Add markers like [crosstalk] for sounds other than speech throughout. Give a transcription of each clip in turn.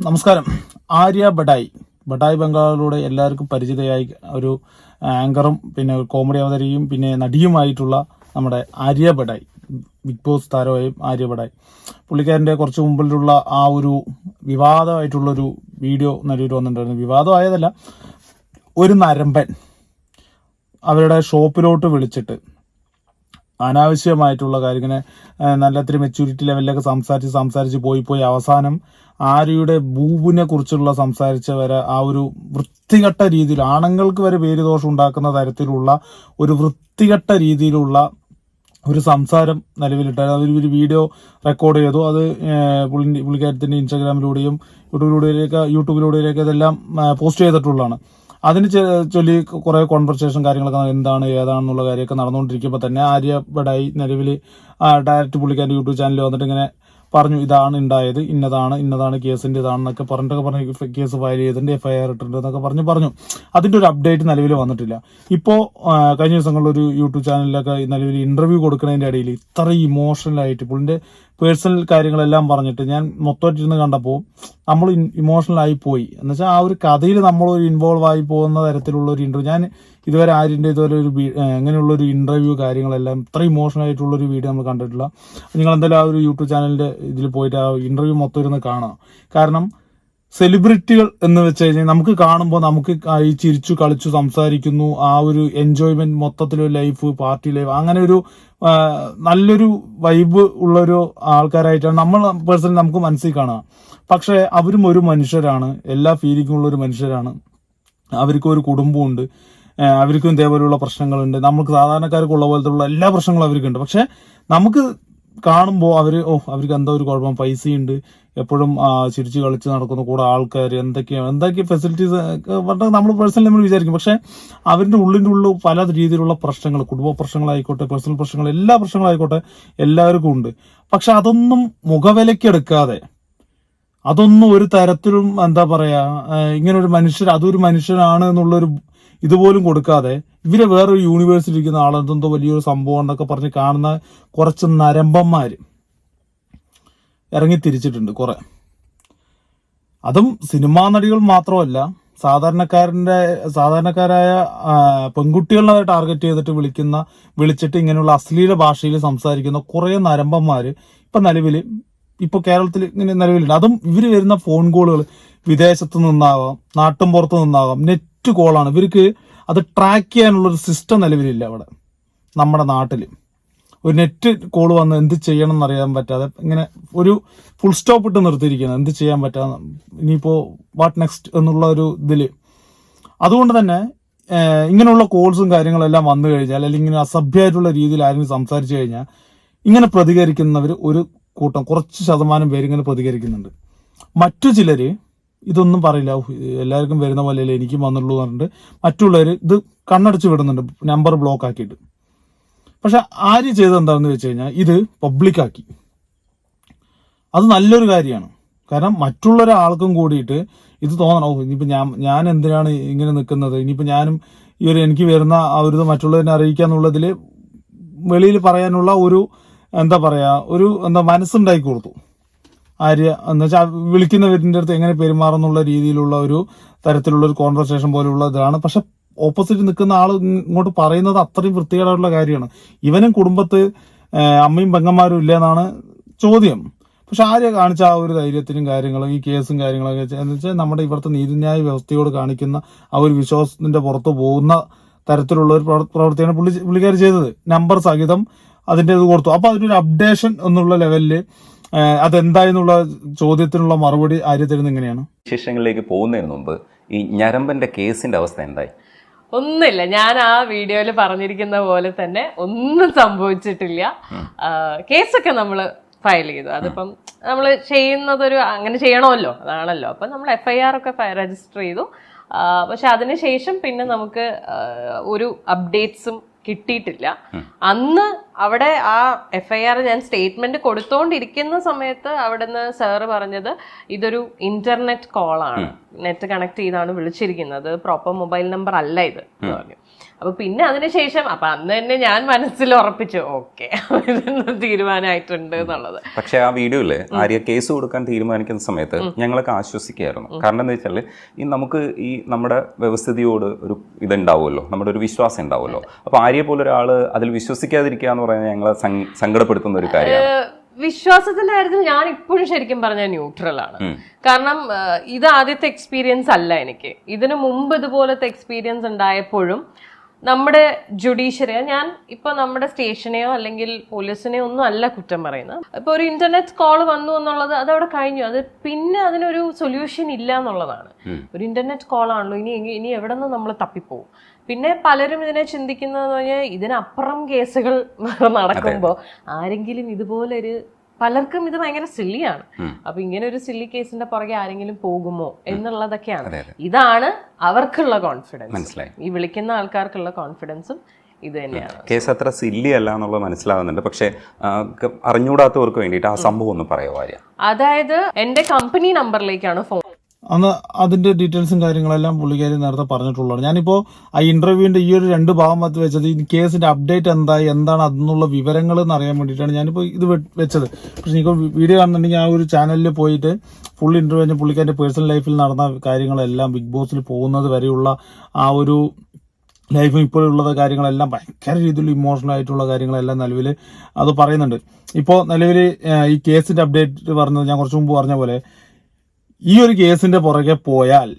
നമസ്കാരം. ആര്യ ബഡായി. ബഡായി ബംഗാളിലൂടെ എല്ലാവർക്കും പരിചിതയായി ഒരു ആങ്കറും പിന്നെ കോമഡി അവതരിയും പിന്നെ നടിയുമായിട്ടുള്ള നമ്മുടെ ആര്യ ബഡായി. ബിഗ് ബോസ് താരമായും ആര്യ ബഡായി. പുള്ളിക്കാരന്റെ കുറച്ച് മുമ്പിലുള്ള ആ ഒരു വിവാദമായിട്ടുള്ളൊരു വീഡിയോ നല്ലൊരു വന്നിട്ടുണ്ടായിരുന്നു. വിവാദമായതല്ല ഒരു നരമ്പൻ. അവരുടെ ഷോപ്പിലോട്ട് വിളിച്ചിട്ട് അനാവശ്യമായിട്ടുള്ള കാര്യം ഇങ്ങനെ നല്ല ഇത്തിരി മെച്യൂരിറ്റി ലെവലിലൊക്കെ സംസാരിച്ച് സംസാരിച്ച് പോയി പോയി അവസാനം ആര്യയുടെ ബൂബിനെ കുറിച്ചുള്ള സംസാരിച്ച വരെ ആ ഒരു വൃത്തികെട്ട രീതിയിൽ ആണുങ്ങൾക്ക് വരെ പേര് ദോഷം ഉണ്ടാക്കുന്ന തരത്തിലുള്ള ഒരു വൃത്തികെട്ട രീതിയിലുള്ള ഒരു സംസാരം നിലവിലിട്ടായിരുന്നു അതൊരു ഒരു വീഡിയോ റെക്കോർഡ് ചെയ്തു. അത് പുള്ളി പുള്ളിക്കാരത്തിന്റെ ഇൻസ്റ്റാഗ്രാമിലൂടെയും യൂട്യൂബിലൂടെയൊക്കെ യൂട്യൂബിലൂടെയൊക്കെ ഇതെല്ലാം പോസ്റ്റ് ചെയ്തിട്ടുള്ളതാണ്. അതിന് ചൊല്ലി കുറേ കോൺവെർസേഷൻ കാര്യങ്ങളൊക്കെ എന്താണ് ഏതാണെന്നുള്ള കാര്യമൊക്കെ നടന്നുകൊണ്ടിരിക്കുമ്പോൾ തന്നെ ആര്യ ബഡായി നിലവിൽ ഡയറക്റ്റ് പുള്ളിക്കാരന്റെ യൂട്യൂബ് ചാനലിൽ വന്നിട്ട് ഇങ്ങനെ പറഞ്ഞു ഇതാണ് ഉണ്ടായത് ഇന്നതാണ് ഇന്നതാണ് കേസിന്റെ ഇതാണെന്നൊക്കെ പറഞ്ഞിട്ടൊക്കെ പറഞ്ഞു കേസ് ഫയൽ ചെയ്തിട്ടുണ്ട് എഫ് ഐ ആർ ഇട്ടിട്ടുണ്ട് എന്നൊക്കെ പറഞ്ഞ് പറഞ്ഞു. അതിന്റെ ഒരു അപ്ഡേറ്റ് നിലവിൽ വന്നിട്ടില്ല. ഇപ്പോൾ കഴിഞ്ഞ ദിവസങ്ങളിൽ ഒരു യൂട്യൂബ് ചാനലിലൊക്കെ നിലവിൽ ഇന്റർവ്യൂ കൊടുക്കുന്നതിന്റെ ഇടയിൽ ഇത്ര ഇമോഷണലായിട്ട് പുള്ളിന്റെ പേഴ്സണൽ കാര്യങ്ങളെല്ലാം പറഞ്ഞിട്ട് ഞാൻ മൊത്തമായിട്ടിരുന്ന് കണ്ടപ്പോൾ നമ്മൾ ഇമോഷണൽ ആയി പോയി. എന്ന് വെച്ചാൽ ആ ഒരു കഥയിൽ നമ്മൾ ഒരു ഇൻവോൾവ് ആയി പോകുന്ന തരത്തിലുള്ള ഒരു ഇന്റർവ്യൂ ഞാൻ ഇതുവരെ ആരിന്റെ ഇതുവരെ ഒരു എങ്ങനെയുള്ള ഒരു ഇന്റർവ്യൂ കാര്യങ്ങളെല്ലാം ഇത്ര ഇമോഷണൽ ആയിട്ടുള്ള ഒരു വീഡിയോ നമ്മൾ കണ്ടിട്ടില്ല. നിങ്ങൾ എന്തായാലും ആ ഒരു യൂട്യൂബ് ചാനലിന്റെ ഇതിൽ പോയിട്ട് ആ ഇന്റർവ്യൂ മൊത്തം ഇരുന്ന് കാണാം കാരണം സെലിബ്രിറ്റികൾ എന്ന് വെച്ച് കഴിഞ്ഞാൽ നമുക്ക് കാണുമ്പോൾ നമുക്ക് ഈ ചിരിച്ചു കളിച്ചു സംസാരിക്കുന്നു. ആ ഒരു എൻജോയ്മെന്റ് മൊത്തത്തിലൊരു ലൈഫ് പാർട്ടി ലൈഫ് അങ്ങനെ ഒരു നല്ലൊരു വൈബ് ഉള്ളൊരു ആൾക്കാരായിട്ടാണ് നമ്മൾ പേഴ്സണലി നമുക്ക് മനസ്സിൽ കാണുക. പക്ഷേ അവരും ഒരു മനുഷ്യരാണ്. എല്ലാ ഫീലിംഗും ഉള്ള ഒരു മനുഷ്യരാണ്. അവർക്കും ഒരു കുടുംബമുണ്ട് അവർക്കും ഇതേപോലെയുള്ള പ്രശ്നങ്ങളുണ്ട്. നമുക്ക് സാധാരണക്കാർക്കുള്ള പോലത്തുള്ള എല്ലാ പ്രശ്നങ്ങളും അവർക്കുണ്ട് പക്ഷെ നമുക്ക് കാണുമ്പോൾ അവർ ഓ അവർക്ക് എന്തോ ഒരു കുഴപ്പം പൈസയുണ്ട്. എപ്പോഴും ചിരിച്ച് കളിച്ച് നടക്കുന്ന കൂടെ ആൾക്കാർ എന്തൊക്കെയാണ് എന്തൊക്കെ ഫെസിലിറ്റീസ് പറഞ്ഞാൽ നമ്മൾ പേഴ്സണലി നമ്മൾ വിചാരിക്കും. പക്ഷേ അവരുടെ ഉള്ളിന്റെ ഉള്ളിൽ പല രീതിയിലുള്ള പ്രശ്നങ്ങൾ കുടുംബ പ്രശ്നങ്ങളായിക്കോട്ടെ പേഴ്സണൽ പ്രശ്നങ്ങൾ എല്ലാ പ്രശ്നങ്ങളായിക്കോട്ടെ എല്ലാവർക്കും ഉണ്ട്. പക്ഷെ അതൊന്നും മുഖവിലക്കെടുക്കാതെ അതൊന്നും ഒരു തരത്തിലും എന്താ പറയാ ഇങ്ങനെ ഒരു മനുഷ്യർ അതൊരു മനുഷ്യനാണ് എന്നുള്ളൊരു ഇതുപോലും കൊടുക്കാതെ ഇവരെ വേറൊരു യൂണിവേഴ്സിറ്റി ഇരിക്കുന്ന ആളെന്തോ വലിയൊരു സംഭവം എന്നൊക്കെ പറഞ്ഞ് കാണുന്ന കുറച്ച് നരമ്പന്മാര്. ഇറങ്ങി തിരിച്ചിട്ടുണ്ട് കുറെ. അതും സിനിമാ നടികൾ മാത്രമല്ല സാധാരണക്കാരന്റെ സാധാരണക്കാരായ പെൺകുട്ടികളെ ടാർഗറ്റ് ചെയ്തിട്ട് വിളിക്കുന്ന വിളിച്ചിട്ട് ഇങ്ങനെയുള്ള അശ്ലീല ഭാഷയിൽ സംസാരിക്കുന്ന കുറേ നരമ്പന്മാർ ഇപ്പം നിലവിൽ ഇപ്പോൾ കേരളത്തിൽ ഇങ്ങനെ നിലവിലുണ്ട്. അതും ഇവർ വരുന്ന ഫോൺ കോളുകൾ വിദേശത്ത് നിന്നാകാം നാട്ടും പുറത്ത് നിന്നാകാം നെറ്റ് കോളാണ് ഇവർക്ക് അത് ട്രാക്ക് ചെയ്യാനുള്ള ഒരു സിസ്റ്റം നിലവിലില്ല അവിടെ നമ്മുടെ നാട്ടിൽ ഒരു നെറ്റ് കോൾ വന്ന് എന്ത് ചെയ്യണം എന്നറിയാൻ പറ്റാതെ ഇങ്ങനെ ഒരു ഫുൾ സ്റ്റോപ്പ് ഇട്ട് നിർത്തിയിരിക്കുന്നത് എന്ത് ചെയ്യാൻ പറ്റാതെ. ഇനിയിപ്പോൾ വാട്ട് നെക്സ്റ്റ് എന്നുള്ള ഒരു ഇതിൽ അതുകൊണ്ട് തന്നെ ഇങ്ങനെയുള്ള കോൾസും കാര്യങ്ങളെല്ലാം വന്നു കഴിഞ്ഞാൽ അല്ലെങ്കിൽ ഇങ്ങനെ അസഭ്യമായിട്ടുള്ള രീതിയിൽ ആരെങ്കിലും സംസാരിച്ചു കഴിഞ്ഞാൽ ഇങ്ങനെ പ്രതികരിക്കുന്നവർ ഒരു കൂട്ടം കുറച്ച് ശതമാനം പേര് ഇങ്ങനെ പ്രതികരിക്കുന്നുണ്ട്. മറ്റു ചിലർ ഇതൊന്നും പറയില്ല എല്ലാവർക്കും വരുന്ന പോലെയല്ലേ എനിക്കും വന്നുള്ളൂ പറഞ്ഞിട്ട് മറ്റുള്ളവർ ഇത് കണ്ണടച്ച് വിടുന്നുണ്ട് നമ്പർ ബ്ലോക്ക് ആക്കിയിട്ട്. പക്ഷെ ആര് ചെയ്തത് എന്താണെന്ന് വെച്ച് കഴിഞ്ഞാൽ ഇത് പബ്ലിക്കാക്കി അത് നല്ലൊരു കാര്യമാണ്. കാരണം മറ്റുള്ള ഒരാൾക്കും കൂടിയിട്ട് ഇത് തോന്നണം. "ഓ, ഇനിയിപ്പോൾ ഞാൻ ഞാൻ എന്തിനാണ് ഇങ്ങനെ നിൽക്കുന്നത് ഇനിയിപ്പോൾ ഞാനും ഈ ഒരു എനിക്ക് വരുന്ന ആ ഒരു മറ്റുള്ളവരെ അറിയിക്കാന്നുള്ളതിൽ വെളിയിൽ പറയാനുള്ള ഒരു എന്താ പറയുക ഒരു എന്താ മനസ്സുണ്ടാക്കി കൊടുത്തു. ആര്യ എന്ന് വെച്ചാൽ വിളിക്കുന്നവരിന്റെ അടുത്ത് എങ്ങനെ പെരുമാറുന്നുള്ള രീതിയിലുള്ള ഒരു തരത്തിലുള്ള ഒരു കോൺവെർസേഷൻ പോലുള്ള ഇതാണ്. പക്ഷെ ഓപ്പോസിറ്റ് നിൽക്കുന്ന ആൾ ഇങ്ങോട്ട് പറയുന്നത് അത്രയും വൃത്തികേടായിട്ടുള്ള കാര്യമാണ്. ഇവനും കുടുംബത്ത് അമ്മയും പെങ്ങന്മാരും ഇല്ല എന്നാണ് ചോദ്യം. പക്ഷെ ആര്യ കാണിച്ച ആ ഒരു ധൈര്യത്തിനും കാര്യങ്ങളും ഈ കേസും കാര്യങ്ങളൊക്കെ എന്ന് വെച്ചാൽ നമ്മുടെ ഇവിടുത്തെ നീതിന്യായ വ്യവസ്ഥയോട് കാണിക്കുന്ന ആ ഒരു വിശ്വാസത്തിന്റെ പുറത്ത് പോകുന്ന തരത്തിലുള്ള ഒരു പ്രവൃത്തിയാണ് പുള്ളി പുള്ളിക്കാർ ചെയ്തത്. നമ്പർ സഹിതം അതിന്റെ ഇത് കൊടുത്തു. അപ്പൊ അതിനൊരു അപ്ഡേഷൻ എന്നുള്ള ലെവലിൽ ഏഹ് അതെന്തായെന്നുള്ള ചോദ്യത്തിനുള്ള മറുപടി ആര്യ തരുന്ന ഇങ്ങനെയാണ് വിശേഷങ്ങളിലേക്ക് പോകുന്നതിന് മുമ്പ് ഈ ഞരമ്പന്റെ കേസിന്റെ അവസ്ഥ എന്തായി? ഒന്നുമില്ല. ഞാൻ ആ വീഡിയോയിൽ പറഞ്ഞിരിക്കുന്ന പോലെ തന്നെ ഒന്നും സംഭവിച്ചിട്ടില്ല. കേസൊക്കെ നമ്മൾ ഫയൽ ചെയ്തു. അതിപ്പം നമ്മൾ ചെയ്യുന്നതൊരു അങ്ങനെ ചെയ്യണമല്ലോ. അതാണല്ലോ. അപ്പം നമ്മൾ എഫ് ഐ ആർ ഒക്കെ രജിസ്റ്റർ ചെയ്തു. പക്ഷെ അതിനുശേഷം പിന്നെ നമുക്ക് ഒരു അപ്ഡേറ്റ്സും കിട്ടിയിട്ടില്ല. അന്ന് അവിടെ ആ എഫ് ഐ ആർ ഞാൻ സ്റ്റേറ്റ്മെന്റ് കൊടുത്തോണ്ടിരിക്കുന്ന സമയത്ത് അവിടുന്ന് സാറ് പറഞ്ഞത് ഇതൊരു ഇന്റർനെറ്റ് കോളാണ് നെറ്റ് കണക്ട് ചെയ്താണ് വിളിച്ചിരിക്കുന്നത്. പ്രോപ്പർ മൊബൈൽ നമ്പർ അല്ല ഇത് പറഞ്ഞു. അപ്പൊ പിന്നെ അതിനുശേഷം അപ്പൊ അന്ന് തന്നെ ഞാൻ മനസ്സിൽ ഉറപ്പിച്ചു ഓക്കെ ഇതൊന്നും തീരുമാനമായിട്ടുണ്ട് എന്നുള്ളത്. പക്ഷെ ആ വീഡിയോയിൽ ആര്യ കേസ് കൊടുക്കാൻ തീരുമാനിക്കുന്ന സമയത്ത് ഞങ്ങളൊക്കെ ആശ്വസിക്കുകയായിരുന്നു. കാരണം എന്താ വെച്ചാൽ ഈ നമുക്ക് ഈ നമ്മുടെ വ്യവസ്ഥിതിയോട് ഒരു ഇതുണ്ടാവുമല്ലോ നമ്മുടെ ഒരു വിശ്വാസം ഉണ്ടാവുമല്ലോ. അപ്പൊ ആര്യ പോലെ ഒരാൾ അതിൽ വിശ്വസിക്കാതിരിക്കുക എന്ന് പറയുന്നത് ഞങ്ങളെ സങ്ക- സങ്കടപ്പെടുത്തുന്ന ഒരു കാര്യമാണ്. വിശ്വാസത്തിന്റെ കാര്യത്തിൽ ഞാൻ ഇപ്പോഴും ശരിക്കും പറഞ്ഞ ന്യൂട്രൽ ആണ്. കാരണം ഇത് ആദ്യത്തെ എക്സ്പീരിയൻസ് അല്ല എനിക്ക്. ഇതിനു മുമ്പ് ഇതുപോലത്തെ എക്സ്പീരിയൻസ് ഉണ്ടായപ്പോഴും നമ്മുടെ ജുഡീഷ്യറി ഞാൻ ഇപ്പൊ നമ്മുടെ സ്റ്റേഷനെയോ അല്ലെങ്കിൽ പോലീസിനെയോ ഒന്നും അല്ല കുറ്റം പറയുന്നത്. ഇപ്പോൾ ഒരു ഇന്റർനെറ്റ് കോൾ വന്നു എന്നുള്ളത് അതവിടെ കഴിഞ്ഞു. അത് പിന്നെ അതിനൊരു സൊല്യൂഷൻ ഇല്ല എന്നുള്ളതാണ്. ഒരു ഇന്റർനെറ്റ് കോൾ ആണല്ലോ. ഇനി ഇനി എവിടെ നിന്ന് നമ്മൾ തപ്പിപ്പോവും? പിന്നെ പലരും ഇതിനെ ചിന്തിക്കുന്നതെന്ന് പറഞ്ഞാൽ ഇതിനപ്പുറം കേസുകൾ [laughs] നടക്കുമ്പോൾ ആരെങ്കിലും ഇതുപോലെ ഒരു പലർക്കും ഇത് ഭയങ്കര സില്ലിയാണ് അപ്പൊ ഇങ്ങനെ ഒരു സില്ലി കേസിന്റെ പുറകെ ആരെങ്കിലും പോകുമോ എന്നുള്ളതൊക്കെയാണ്. ഇതാണ് അവർക്കുള്ള കോൺഫിഡൻസ് മനസ്സിലായി. ഈ വിളിക്കുന്ന ആൾക്കാർക്കുള്ള കോൺഫിഡൻസും ഇത് തന്നെയാണ്. കേസ് അത്ര സില്ലി അല്ല എന്നുള്ളത് മനസ്സിലാവുന്നുണ്ട്. പക്ഷെ അറിഞ്ഞൂടാത്തവർക്ക് വേണ്ടിയിട്ട് ആ സംഭവം ഒന്ന് പറയുമോ ആര്യ? അതായത് എന്റെ കമ്പനി നമ്പറിലേക്കാണ് ഫോൺ അന്ന് അതിന്റെ ഡീറ്റെയിൽസും കാര്യങ്ങളെല്ലാം പുള്ളിക്കാരി നേരത്തെ പറഞ്ഞിട്ടുള്ളതാണ്. ഞാനിപ്പോ ആ ഇന്റർവ്യൂവിന്റെ ഈ ഒരു രണ്ട് ഭാഗം മത്ത് വെച്ചത് ഈ കേസിന്റെ അപ്ഡേറ്റ് എന്താ എന്താണ് അതിനുള്ള വിവരങ്ങൾ എന്ന് അറിയാൻ വേണ്ടിയിട്ടാണ് ഞാനിപ്പോ ഇത് വെച്ചത്. പക്ഷെ എനിക്ക് വീഡിയോ കാണുന്നുണ്ടെങ്കിൽ ആ ഒരു ചാനലിൽ പോയിട്ട് ഫുൾ ഇന്റർവ്യൂ കഴിഞ്ഞ് പുള്ളിക്കാരന്റെ പേഴ്സണൽ ലൈഫിൽ നടന്ന കാര്യങ്ങളെല്ലാം ബിഗ് ബോസിൽ പോകുന്നത് വരെയുള്ള ആ ഒരു ലൈഫും ഇപ്പോഴുള്ള കാര്യങ്ങളെല്ലാം ഭയങ്കര രീതിയിൽ ഇമോഷണൽ ആയിട്ടുള്ള കാര്യങ്ങളെല്ലാം നിലവിൽ അത് പറയുന്നുണ്ട്. ഇപ്പോൾ നിലവിൽ ഈ കേസിന്റെ അപ്ഡേറ്റ് പറഞ്ഞത് ഞാൻ കുറച്ച് മുമ്പ് പറഞ്ഞ പോലെ ഈ ഒരു കേസിന്റെ പുറകെ പോയാൽ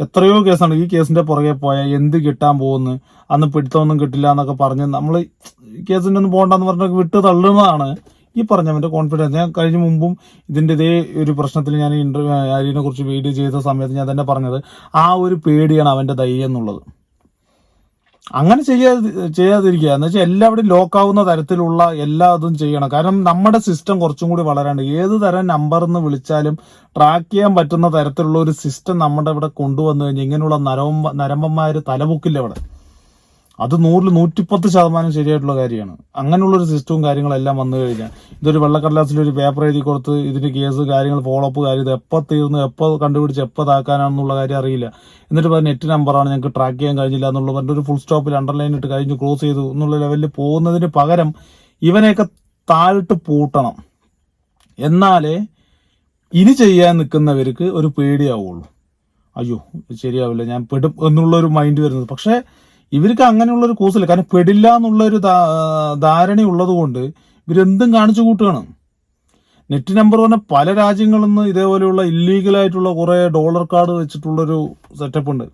എത്രയോ കേസാണ് ഈ കേസിന്റെ പുറകെ പോയാൽ എന്ത് കിട്ടാൻ പോകുന്നു? അന്ന് പിടുത്തമൊന്നും കിട്ടില്ല എന്നൊക്കെ പറഞ്ഞ് നമ്മൾ കേസിന്റെ ഒന്നും പോകണ്ടെന്ന് പറഞ്ഞൊക്കെ വിട്ട് തള്ളുന്നതാണ് ഈ പറഞ്ഞവന്റെ കോൺഫിഡൻസ് ഞാൻ കഴിഞ്ഞ മുമ്പും ഇതിന്റെ ഇതേ ഒരു പ്രശ്നത്തിൽ ഞാൻ ഇന്റർവ്യൂ അരിനെ കുറിച്ച് വീഡിയോ ചെയ്ത സമയത്ത് ഞാൻ തന്നെ പറഞ്ഞത് ആ ഒരു പേടിയാണ് അവന്റെ ധൈര്യം എന്നുള്ളത്. അങ്ങനെ ചെയ്യാ ചെയ്യാതിരിക്കുക. എന്ന് വെച്ചാൽ എല്ലാവരും ലോക്കാവുന്ന തരത്തിലുള്ള എല്ലാ ഇതും ചെയ്യണം. കാരണം നമ്മുടെ സിസ്റ്റം കുറച്ചും കൂടി വളരാണ്ട്. ഏത് തരം നമ്പർ എന്ന് വിളിച്ചാലും ട്രാക്ക് ചെയ്യാൻ പറ്റുന്ന തരത്തിലുള്ള ഒരു സിസ്റ്റം നമ്മുടെ ഇവിടെ കൊണ്ടുവന്നു കഴിഞ്ഞാൽ ഇങ്ങനെയുള്ള നരവ നരമ്പന്മാർ തലപൊക്കില്ല ഇവിടെ. അത് നൂറിൽ നൂറ്റിപ്പത്ത് ശതമാനം ശരിയായിട്ടുള്ള കാര്യമാണ്. അങ്ങനെയുള്ള ഒരു സിസ്റ്റവും കാര്യങ്ങളെല്ലാം വന്നു കഴിഞ്ഞാൽ ഇതൊരു വെള്ളക്കടലാസിൽ ഒരു പേപ്പർ എഴുതി കൊടുത്ത് ഇതിന്റെ കേസ് കാര്യങ്ങൾ ഫോളോ അപ്പ് കാര്യം ഇത് എപ്പോൾ തീർന്നു എപ്പോൾ കണ്ടുപിടിച്ച് എപ്പോൾ താക്കാനാണെന്നുള്ള കാര്യം അറിയില്ല. എന്നിട്ട് പറഞ്ഞ നെറ്റ് നമ്പറാണ് ഞങ്ങൾക്ക് ട്രാക്ക് ചെയ്യാൻ കഴിഞ്ഞില്ല എന്നുള്ള പറഞ്ഞ ഒരു ഫുൾ സ്റ്റോപ്പിൽ അണ്ടർലൈൻ ഇട്ട് കഴിഞ്ഞ് ക്ലോസ് ചെയ്തു എന്നുള്ള ലെവലിൽ പോകുന്നതിന് പകരം ഇവനെയൊക്കെ താഴിട്ട് പൂട്ടണം. എന്നാലേ ഇനി ചെയ്യാൻ നിൽക്കുന്നവർക്ക് ഒരു പേടിയാവുള്ളൂ. അയ്യോ ശരിയാവില്ല. ഞാൻ പെടും എന്നുള്ള ഒരു മൈൻഡ് വരുന്നത്. പക്ഷേ ഇവർക്ക് അങ്ങനെയുള്ള ഒരു കൂസല്ല. കാരണം പെടില്ല എന്നുള്ള ഒരു ധാരണയുള്ളത് കൊണ്ട് ഇവരെന്തും കാണിച്ചു കൂട്ടുകയാണ്. നെറ്റ് നമ്പർ പറഞ്ഞ പല രാജ്യങ്ങളിൽ നിന്ന് ഇതേപോലെയുള്ള ഇല്ലീഗലായിട്ടുള്ള കുറെ ഡോളർ കാർഡ് വെച്ചിട്ടുള്ളൊരു സെറ്റപ്പ് ഉണ്ട്.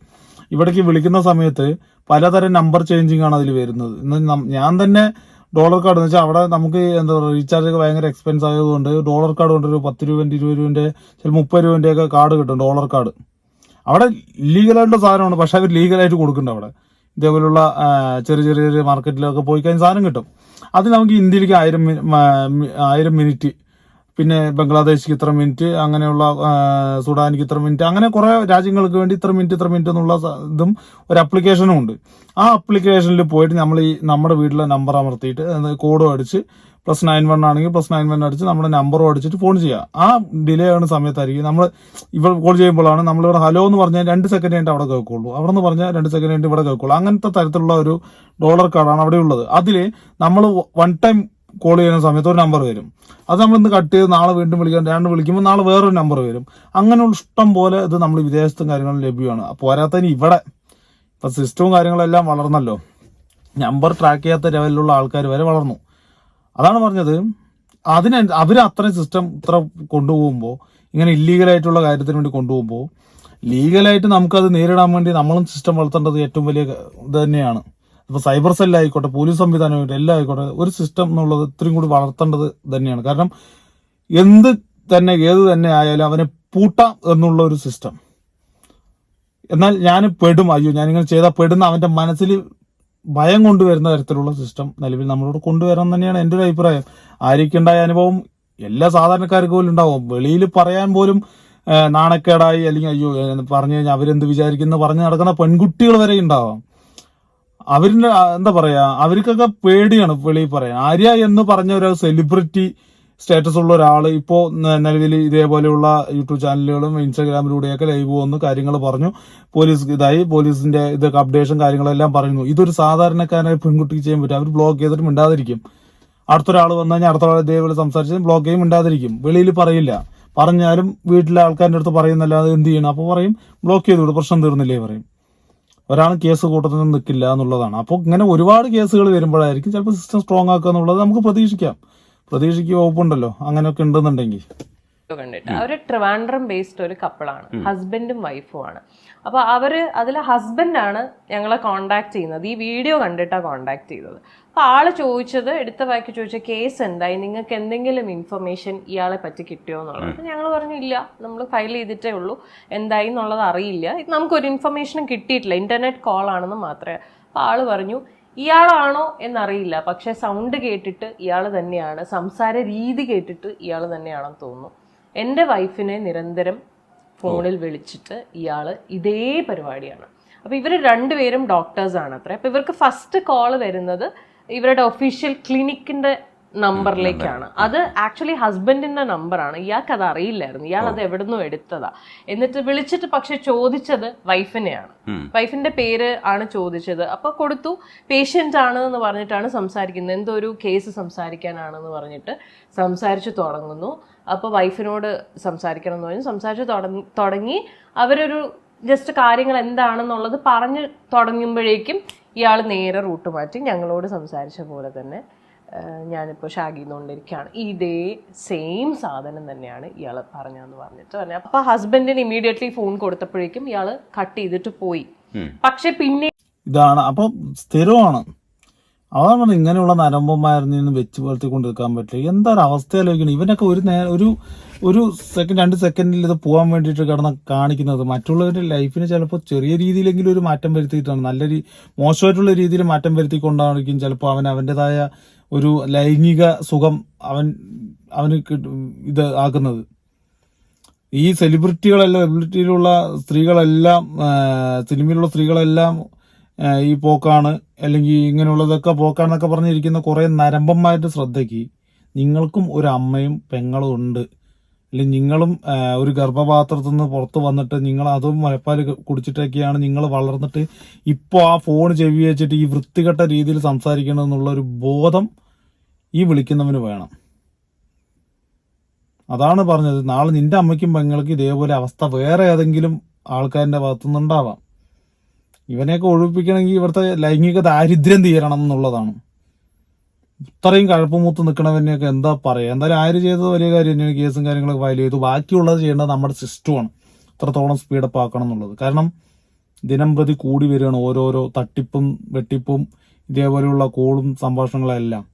ഇവിടേക്ക് വിളിക്കുന്ന സമയത്ത് പലതരം നമ്പർ ചേഞ്ചിങ് ആണ് അതിൽ വരുന്നത്. ഇന്ന് ഞാൻ തന്നെ ഡോളർ കാർഡ് എന്ന് വെച്ചാൽ അവിടെ നമുക്ക് എന്താ പറയുക റീചാർജ് ഒക്കെ ഭയങ്കര എക്സ്പെൻസ് ആയതുകൊണ്ട് ഡോളർ കാർഡ് കൊണ്ട് ഒരു പത്ത് രൂപന്റെ ഇരുപത് രൂപന്റെ ചില മുപ്പത് ഒക്കെ കാർഡ് കിട്ടും ഡോളർ കാർഡ് അവിടെ ലീഗലായിട്ടുള്ള സാധനമാണ് പക്ഷെ അവർ ലീഗലായിട്ട് കൊടുക്കുന്നുണ്ട് അവിടെ. ഇതേപോലുള്ള ചെറിയ ചെറിയ ചെറിയ മാർക്കറ്റിലൊക്കെ പോയി കഴിഞ്ഞാൽ സാധനം കിട്ടും. അത് നമുക്ക് ഇന്ത്യയിലേക്ക് ആയിരം ആയിരം മിനിറ്റ് പിന്നെ ബംഗ്ലാദേശിക്ക് ഇത്ര മിനിറ്റ് അങ്ങനെയുള്ള സുഡാനിക്ക് ഇത്ര മിനിറ്റ് അങ്ങനെ കുറേ രാജ്യങ്ങൾക്ക് വേണ്ടി ഇത്ര മിനിറ്റ് ഇത്ര മിനിറ്റ് എന്നുള്ള ഇതും ഒരു അപ്ലിക്കേഷനും ഉണ്ട്. ആ അപ്ലിക്കേഷനിൽ പോയിട്ട് നമ്മൾ ഈ നമ്മുടെ വീട്ടിലെ നമ്പർ അമർത്തിയിട്ട് കോഡും അടിച്ച് പ്ലസ് നയൻ വൺ ആണെങ്കിൽ പ്ലസ് നയൻ വൺ അടിച്ച് നമ്മുടെ നമ്പറും അടിച്ചിട്ട് ഫോൺ ചെയ്യുക ആ ഡിലേ ആണ് സമയത്തായിരിക്കും. നമ്മൾ ഇവിടെ കോൾ ചെയ്യുമ്പോഴാണ് നമ്മളിവിടെ ഹലോ എന്ന് പറഞ്ഞാൽ രണ്ട് സെക്കൻഡ് കഴിഞ്ഞിട്ട് അവിടെ കേൾക്കുള്ളൂ. അവിടെ നിന്ന് പറഞ്ഞാൽ രണ്ട് സെക്കൻഡ് കഴിഞ്ഞിട്ട് ഇവിടെ കേൾക്കുള്ളൂ. അങ്ങനത്തെ തരത്തിലുള്ള ഒരു ഡോളർ കാർഡാണ് അവിടെ ഉള്ളത്. അതിൽ നമ്മൾ വൺ ടൈം കോൾ ചെയ്യുന്ന സമയത്ത് ഒരു നമ്പർ വരും. അത് നമ്മൾ ഇന്ന് കട്ട് ചെയ്ത് നാളെ വീണ്ടും വിളിക്കാൻ രണ്ട് വിളിക്കുമ്പോൾ നാളെ വേറൊരു നമ്പർ വരും. അങ്ങനെയുള്ള ഇഷ്ടം പോലെ ഇത് നമ്മൾ വിദേശത്തും കാര്യങ്ങളും ലഭ്യമാണ്. പോരാത്തതിന് ഇവിടെ ഇപ്പം സിസ്റ്റവും കാര്യങ്ങളെല്ലാം വളർന്നല്ലോ. നമ്പർ ട്രാക്ക് ചെയ്യാത്ത ലെവലിലുള്ള ആൾക്കാർ വരെ വളർന്നു. അതാണ് പറഞ്ഞത്. അതിന് അവർ അത്രയും സിസ്റ്റം ഇത്ര കൊണ്ടുപോകുമ്പോൾ ഇങ്ങനെ ഇല്ലീഗലായിട്ടുള്ള കാര്യത്തിന് വേണ്ടി കൊണ്ടുപോകുമ്പോൾ ലീഗലായിട്ട് നമുക്കത് നേരിടാൻ വേണ്ടി നമ്മളും സിസ്റ്റം വളർത്തേണ്ടത് ഏറ്റവും വലിയ ഇത് തന്നെയാണ്. ഇപ്പോൾ സൈബർ സെല്ലായിക്കോട്ടെ പോലീസ് സംവിധാനം എല്ലാം ആയിക്കോട്ടെ ഒരു സിസ്റ്റം എന്നുള്ളത് ഇത്രയും കൂടി വളർത്തേണ്ടത് തന്നെയാണ്. കാരണം എന്ത് തന്നെ ഏത് തന്നെ ആയാലും അവനെ പൂട്ടാം എന്നുള്ള ഒരു സിസ്റ്റം എന്നാൽ ഞാൻ പെടും. അയ്യോ ഞാനിങ്ങനെ ചെയ്താൽ പെടുന്ന അവന്റെ മനസ്സിൽ ഭയം കൊണ്ടുവരുന്ന തരത്തിലുള്ള സിസ്റ്റം നിലവിൽ നമ്മളോട് കൊണ്ടുവരാൻ തന്നെയാണ് എന്റെ ഒരു അഭിപ്രായം. ആർക്കുണ്ടായ അനുഭവം എല്ലാ സാധാരണക്കാർക്ക് പോലും ഉണ്ടാവും. വെളിയിൽ പറയാൻ പോലും നാണക്കേടായി അല്ലെങ്കിൽ അയ്യോ പറഞ്ഞു കഴിഞ്ഞാൽ അവരെന്ത് വിചാരിക്കുന്ന പറഞ്ഞു നടക്കുന്ന പെൺകുട്ടികൾ വരെ ഉണ്ടാവാം. അവരിന്റെ എന്താ പറയാ അവർക്കൊക്കെ പേടിയാണ് വെളിയിൽ പറയാൻ. ആര്യ എന്ന് പറഞ്ഞ ഒരു സെലിബ്രിറ്റി സ്റ്റാറ്റസ് ഉള്ള ഒരാൾ ഇപ്പോൾ നിലവിൽ ഇതേപോലെയുള്ള യൂട്യൂബ് ചാനലുകളും ഇൻസ്റ്റാഗ്രാമിലൂടെയൊക്കെ ലൈവ് വന്ന് കാര്യങ്ങൾ പറഞ്ഞു. പോലീസ് ഇതായി. പോലീസിന്റെ ഇതൊക്കെ അപ്ഡേഷൻ കാര്യങ്ങളെല്ലാം പറയുന്നു. ഇതൊരു സാധാരണക്കാരനായ പെൺകുട്ടിക്ക് ചെയ്യാൻ പറ്റും. അവർ ബ്ലോക്ക് ചെയ്തിട്ട് മിണ്ടാതിരിക്കും. അടുത്തൊരാൾ വന്നു കഴിഞ്ഞാൽ അടുത്ത ആൾ ഇതേപോലെ സംസാരിച്ച് ബ്ലോക്ക് ചെയ്യും മിണ്ടാതിരിക്കും. വെളിയിൽ പറയില്ല. പറഞ്ഞാലും വീട്ടിലെ ആൾക്കാരുടെ അടുത്ത് പറയുന്നല്ലാതെ എന്ത് ചെയ്യണം? അപ്പോൾ പറയും ബ്ലോക്ക് ചെയ്തു വിടും. പ്രശ്നം തീർന്നില്ലേ? പറയും. ഒരാൾ കേസ് കൂട്ടത്തിൽ നിൽക്കില്ല എന്നുള്ളതാണ്. അപ്പോൾ ഇങ്ങനെ ഒരുപാട് കേസുകൾ വരുമ്പോഴായിരിക്കും ചിലപ്പോൾ സിസ്റ്റം സ്ട്രോങ് ആക്കുക എന്നുള്ളത് നമുക്ക് പ്രതീക്ഷിക്കാം. പ്രതീക്ഷിക്കുക വകുപ്പുണ്ടല്ലോ. അങ്ങനെയൊക്കെ ഉണ്ടെന്നുണ്ടെങ്കിൽ. കണ്ടിട്ട്. അവർ ട്രിവാൻഡ്രം ബേസ്ഡ് ഒരു കപ്പിളാണ് ഹസ്ബൻഡും വൈഫും ആണ്. അപ്പൊ അവർ അതിൽ ഹസ്ബൻഡാണ് ഞങ്ങളെ കോണ്ടാക്ട് ചെയ്യുന്നത്. ഈ വീഡിയോ കണ്ടിട്ടാണ് കോണ്ടാക്ട് ചെയ്തത്. അപ്പൊ ആൾ ചോദിച്ചത് എടുത്ത വാക്കി ചോദിച്ച കേസ് എന്തായി? നിങ്ങൾക്ക് എന്തെങ്കിലും ഇൻഫർമേഷൻ ഇയാളെ പറ്റി കിട്ടിയോ എന്നുള്ളത്. അപ്പൊ ഞങ്ങൾ പറഞ്ഞു ഇല്ല. നമ്മൾ ഫയൽ ചെയ്തിട്ടേ ഉള്ളൂ. എന്തായി എന്നുള്ളത് അറിയില്ല. നമുക്കൊരു ഇൻഫർമേഷനും കിട്ടിയിട്ടില്ല. ഇന്റർനെറ്റ് കോൾ ആണെന്ന് മാത്രമേ. അപ്പൊ ആൾ പറഞ്ഞു ഇയാളാണോ എന്നറിയില്ല. പക്ഷെ സൗണ്ട് കേട്ടിട്ട് ഇയാൾ തന്നെയാണ്. സംസാര രീതി കേട്ടിട്ട് ഇയാൾ തന്നെയാണെന്ന് തോന്നുന്നു. എന്റെ വൈഫിനെ നിരന്തരം ഫോണിൽ വിളിച്ചിട്ട് ഇയാൾ ഇതേ പരിപാടിയാണ്. അപ്പോൾ ഇവർ രണ്ടുപേരും ഡോക്ടേഴ്സ് ആണ് അത്ര. അപ്പോൾ ഇവർക്ക് ഫസ്റ്റ് കോൾ വരുന്നത് ഇവരുടെ ഒഫീഷ്യൽ ക്ലിനിക്കിന്റെ നമ്പറിലേക്കാണ്. അത് ആക്ച്വലി ഹസ്ബൻഡിന്റെ നമ്പറാണ്. ഇയാൾക്ക് അത് അറിയില്ലായിരുന്നു. ഇയാൾ അത് എവിടുന്നും എടുത്തതാ. എന്നിട്ട് വിളിച്ചിട്ട് പക്ഷെ ചോദിച്ചത് വൈഫിനെയാണ് വൈഫിന്റെ പേര് ആണ് ചോദിച്ചത്. അപ്പൊ കൊടുത്തു. പേഷ്യന്റ് ആണ് എന്ന് പറഞ്ഞിട്ടാണ് സംസാരിക്കുന്നത്. എന്തോ ഒരു കേസ് സംസാരിക്കാനാണെന്ന് പറഞ്ഞിട്ട് സംസാരിച്ചു തുടങ്ങുന്നു. അപ്പോൾ വൈഫിനോട് സംസാരിക്കണം എന്ന് പറഞ്ഞു. സംസാരിച്ചു തുടങ്ങി. അവരൊരു ജസ്റ്റ് കാര്യങ്ങൾ എന്താണെന്നുള്ളത് പറഞ്ഞു തുടങ്ങുമ്പോഴേക്കും ഇയാൾ നേരെ റൂട്ട് മാറ്റി ഞങ്ങളോട് സംസാരിച്ച പോലെ തന്നെ ഞാനിപ്പോൾ ഷാഗിന്നുകൊണ്ടിരിക്കുകയാണ് ഇതേ സെയിം സാധനം തന്നെയാണ് ഇയാൾ പറഞ്ഞതെന്ന് പറഞ്ഞിട്ട് പറഞ്ഞു അപ്പോൾ ഹസ്ബൻഡിന് ഇമീഡിയറ്റ്ലി ഫോൺ കൊടുത്തപ്പോഴേക്കും ഇയാൾ കട്ട് ചെയ്തിട്ട് പോയി. പക്ഷെ പിന്നെ ഇതാണ്. അപ്പം സ്ഥിരമാണ്. അതാണ് ഇങ്ങനെയുള്ള നരമ്പന്മാരിൽ നിന്ന് വെച്ച് പുലർത്തിക്കൊണ്ടിരിക്കാൻ പറ്റില്ല. എന്തൊരു അവസ്ഥയിലേക്കാണ് ഇവനൊക്കെ ഒരു നേരം ഒരു ഒരു സെക്കൻഡ് രണ്ട് സെക്കൻഡിൽ ഇത് പോകാൻ വേണ്ടിയിട്ട് കിടന്ന് കാണിക്കുന്നത് മറ്റുള്ളവരുടെ ലൈഫിന് ചിലപ്പോൾ ചെറിയ രീതിയിലെങ്കിലും ഒരു മാറ്റം വരുത്തിയിട്ടാണ്. നല്ല രീ മോശമായിട്ടുള്ള രീതിയിൽ മാറ്റം വരുത്തിക്കൊണ്ടായിരിക്കും ചിലപ്പോൾ അവൻ അവന്റെതായ ഒരു ലൈംഗിക സുഖം അവൻ അവന് ഇത് ആക്കുന്നത്. ഈ സെലിബ്രിറ്റികളെല്ലാം സെലിബ്രിറ്റിയിലുള്ള സ്ത്രീകളെല്ലാം സിനിമയിലുള്ള സ്ത്രീകളെല്ലാം ഈ പോക്കാണ്. അല്ലെങ്കിൽ ഇങ്ങനെയുള്ളതൊക്കെ പോക്കാണെന്നൊക്കെ പറഞ്ഞിരിക്കുന്ന കുറേ നരമ്പന്മാരുടെ ശ്രദ്ധയ്ക്ക് നിങ്ങൾക്കും ഒരു അമ്മയും പെങ്ങളും ഉണ്ട്. അല്ലെങ്കിൽ നിങ്ങളും ഒരു ഗർഭപാത്രത്തിൽ നിന്ന് പുറത്ത് വന്നിട്ട് നിങ്ങൾ അതും മുലപ്പാൽ കുടിച്ചിട്ടൊക്കെയാണ് നിങ്ങൾ വളർന്നിട്ട് ഇപ്പോൾ ആ ഫോൺ ചെവി വെച്ചിട്ട് ഈ വൃത്തികെട്ട രീതിയിൽ സംസാരിക്കണം എന്നുള്ള ഒരു ബോധം ഈ വിളിക്കുന്നവന് വേണം. അതാണ് പറഞ്ഞത്. നാളെ നിന്റെ അമ്മയ്ക്കും പെങ്ങൾക്കും ഇതേപോലെ അവസ്ഥ വേറെ ഏതെങ്കിലും ആൾക്കാരിന്റെ ഭാഗത്തുനിന്നുണ്ടാവാം. ഇവനെയൊക്കെ ഒഴിപ്പിക്കണമെങ്കിൽ ഇവിടുത്തെ ലൈംഗിക ദാരിദ്ര്യം തീരണം എന്നുള്ളതാണ്. ഇത്രയും കഴപ്പുമൂത്ത് നിൽക്കണവനെയൊക്കെ എന്താ പറയുക എന്തായാലും ആര് ചെയ്തത് വലിയ കാര്യം തന്നെയാണ് കേസും കാര്യങ്ങളൊക്കെ ഫയൽ ചെയ്തു. ബാക്കിയുള്ളത് ചെയ്യേണ്ടത് നമ്മുടെ സിസ്റ്റമാണ്. ഇത്രത്തോളം സ്പീഡപ്പ് ആക്കണം എന്നുള്ളത്. കാരണം ദിനം പ്രതി കൂടി വരികയാണ് ഓരോരോ തട്ടിപ്പും വെട്ടിപ്പും ഇതേപോലെയുള്ള കോളും സംഭാഷണങ്ങളും എല്ലാം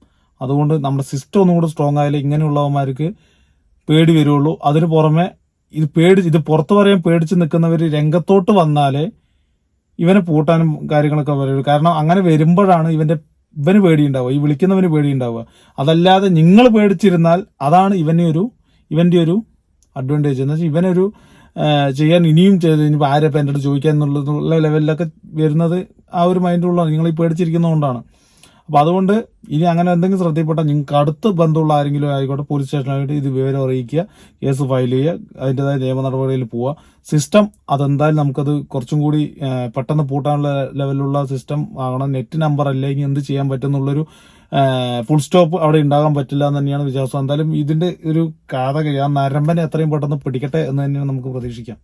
അതുകൊണ്ട് നമ്മുടെ സിസ്റ്റം ഒന്നും കൂടെ സ്ട്രോങ് ആയാലേ ഇങ്ങനെയുള്ളവന്മാർക്ക് പേടി വരുള്ളൂ. അതിന് പുറമെ ഇത് പേടി ഇത് പുറത്തു പറയാൻ പേടിച്ച് നിൽക്കുന്നവർ രംഗത്തോട്ട് വന്നാലേ ഇവനെ പൂട്ടാനും കാര്യങ്ങളൊക്കെ വരുള്ളൂ കാരണം അങ്ങനെ വരുമ്പോഴാണ് ഇവന്റെ ഇവന് പേടിയുണ്ടാവുക ഈ വിളിക്കുന്നവന് പേടിയുണ്ടാവുക. അതല്ലാതെ നിങ്ങൾ പേടിച്ചിരുന്നാൽ അതാണ് ഇവനെ ഒരു ഇവന്റെ ഒരു അഡ്വാന്റേജ് എന്ന് വെച്ചാൽ ഇവനൊരു ചെയ്യാൻ ഇനിയും ചെയ്ത് ഇനിയിപ്പോൾ എന്റെ അടുത്ത് ചോദിക്കാൻ ഉള്ള ലെവലിലൊക്കെ വരുന്നത് ആ ഒരു മൈൻഡുള്ള നിങ്ങൾ ഈ പേടിച്ചിരിക്കുന്നതുകൊണ്ടാണ്. അപ്പോൾ അതുകൊണ്ട് ഇനി അങ്ങനെ എന്തെങ്കിലും ശ്രദ്ധയിൽപ്പെട്ടാൽ നിങ്ങൾക്ക് അടുത്ത് ബന്ധമുള്ള ആരെങ്കിലും ആയിക്കോട്ടെ പോലീസ് സ്റ്റേഷനായിട്ട് ഇത് വിവരം അറിയിക്കുക കേസ് ഫയൽ ചെയ്യുക അതിന്റെതായ നിയമ നടപടിയിൽ പോവുക. സിസ്റ്റം അതെന്തായാലും നമുക്കത് കുറച്ചും കൂടി പെട്ടെന്ന് പൂട്ടാനുള്ള ലെവലിലുള്ള സിസ്റ്റം ആകണം. നെറ്റ് നമ്പർ അല്ലെങ്കിൽ എന്ത് ചെയ്യാൻ പറ്റുന്നുള്ളൊരു ഫുൾ സ്റ്റോപ്പ് അവിടെ ഉണ്ടാകാൻ പറ്റില്ല എന്ന് തന്നെയാണ് വിശ്വാസം. എന്തായാലും ഇതിന്റെ ഒരു കഥ ആ നരമ്പനെ എത്രയും പെട്ടെന്ന് പിടിക്കട്ടെ എന്ന് തന്നെയാണ് നമുക്ക് പ്രതീക്ഷിക്കാം.